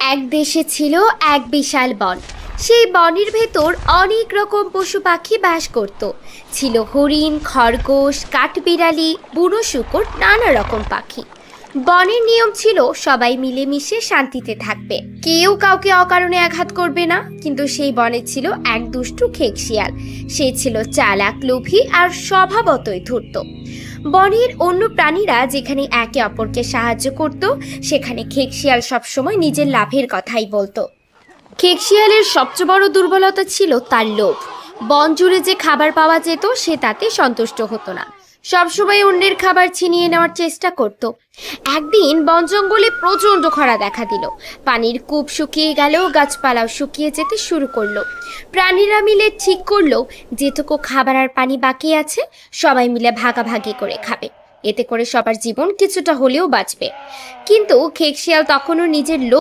এক দেশে ছিল এক বিশাল বন। সেই বনের ভেতর অনেক রকম পশু পাখি বাস করত। ছিল হরিণ, খরগোশ, কাঠবিড়ালি, বুনো শুকর, নানা রকম পাখি। বনের নিয়ম ছিল সবাই মিলেমিশে শান্তিতে থাকবে। কেউ কাউকে অকারণে আঘাত করবে না, কিন্তু সেই বনে ছিল এক দুষ্টু খেকশিয়াল। সে ছিল চালাক, লোভী আর স্বভাবতই ধূর্ত। বনের অন্য প্রাণীরা যেখানে একে অপরকে সাহায্য করত, সেখানে খেকশিয়াল সবসময় নিজের লাভের কথাই বলতো। খেকশিয়ালের সবচেয়ে বড় দুর্বলতা ছিল তার লোভ। বন জুড়ে যে খাবার পাওয়া যেত, সে তাতে সন্তুষ্ট হতো না। সবসময় অন্যের খাবার ছিনিয়ে নেওয়ার চেষ্টা করত। একদিন বন জঙ্গলে প্রচণ্ড খরা দেখা দিল। পানির কূপ শুকিয়ে গেল গাছপালাও শুকিয়ে যেতে শুরু করল। প্রাণীরা মিলে ঠিক করল, যেটুকু খাবার আর পানি বাকি আছে, সবাই মিলে ভাগাভাগি করে খাবে। এতে করে সবার জীবন কিছুটা হলেও বাঁচবে। কিন্তু খেকশিয়াল তখনও নিজের লোভ